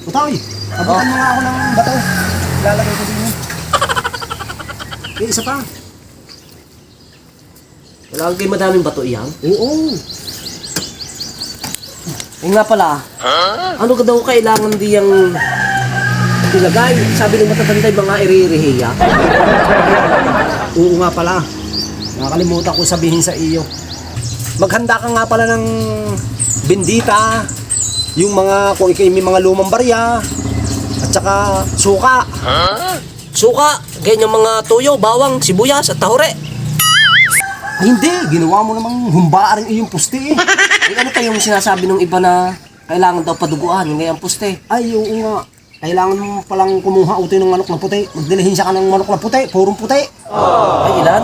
Utoy, abutan mo nga ako ng bato. Lalagay ko din. Eh, isa pa. Wala kayo madaming bato iyan. Oo. Eh nga pala, ano ka daw kailangan diyang ilagay? Sabi ng matatanda yung mga iririhiya. Oo nga pala. Nakakalimutan ko sabihin sa iyo. Maghanda ka nga pala ng bendita, yung mga, kung ikay may mga lumang barya, at saka suka. Suka, ganyan mga tuyo, bawang, sibuyas at tahure. Ay, hindi, ginawa mo namang humbaan iyong pusti eh. Eh ano pa yung sinasabi ng iba na kailangan daw paduguan yung ngayang puste? Ay, oo nga. Kailangan mo palang kumuha utoy ng manok na puti. Magdilihin siya ka ng manok na puti, purong puti. Ay ilan?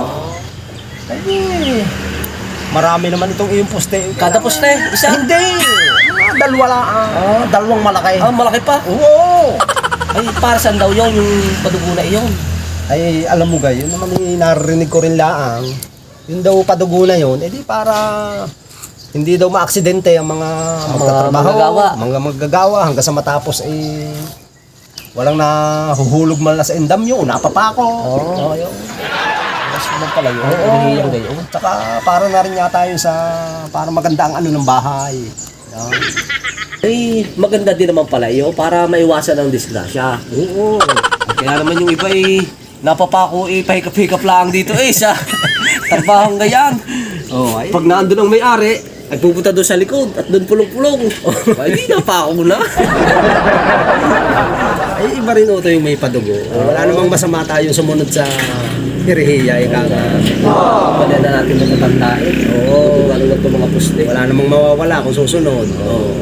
Ay, marami naman itong iyong puste. Kada puste, isa? Hindi. Mga dalawa lang. Ah, dalawang malaki. Ah, malaki pa. Oo. Ay, para saan daw yun, yung padugo na iyon? Ay, alam mo gay, yun naman yung narinig ko rin laang. Yun daw padugo na yun, edi para hindi daw maaksidente ang mga magtatrabaho, manggagawa. mga maggagawa hanggang sa matapos eh walang nahuhulog man na sa endam yun, napapako. Oo. yun. Mas naman pala yun, Oo. irihiyang gayon. Tsaka para na rin yata yun sa para maganda ang ano ng bahay. Yan. Ay, maganda din naman pala yun para maiwasan ang disgrasya. Oo. Kaya naman yung iba eh, napapako eh, pahikap-hikap lang dito eh sa trabahong gayan. Oh, ay. Pag naandun ang may-ari, ay pupunta doon sa likod at doon pulong-pulong. Ay, di napako na. Ay, iba rin ito yung may padugo. Wala namang masama tayong sumunod sa hirihiya, ika nga. Wala na natin matatandaan. Oo, lalo na itong mga puste. Wala namang mawawala kung susunod. Oh.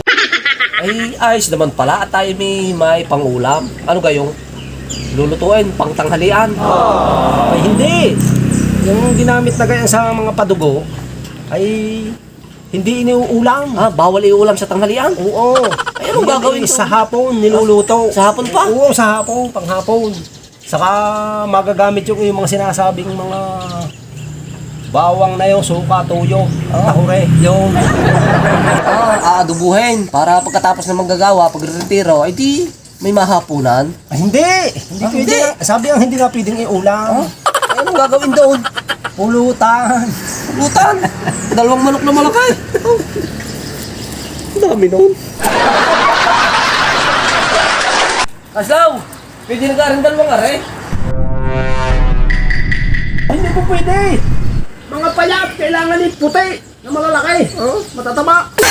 Ay, ayos naman pala at tayo may, may pangulam. Ano gayong? Lulutuin, pangtanghalian. Ay, hindi. Yung ginamit na ganyan sa mga padugo, ay hindi iniuulam. Ah, bawal iulam sa tanghalian? Oo. Ay, anong gagawin Sa to? hapon, niluluto. Sa hapon pa? Oo, sa hapon, panghapon. Saka magagamit yung, yung mga sinasabing mga bawang na yung suka, tuyo, tahure. Yung Ah, aadubuhin para pagkatapos na manggagawa, pag retiro, ay di may mahapunan. Ay, hindi. Hindi Ah, hindi. na- Sabi ang hindi na pwedeng iulam. Ay, anong gagawin doon? Pulutan. Lutan! Dalawang manok na malaki. Oh. Dami noon. Aslaw! Pwede na ka rin dalawang are. Ay, hindi po pwede. Mga payat, kailangan ni puti na malalaki. Oh, matataba.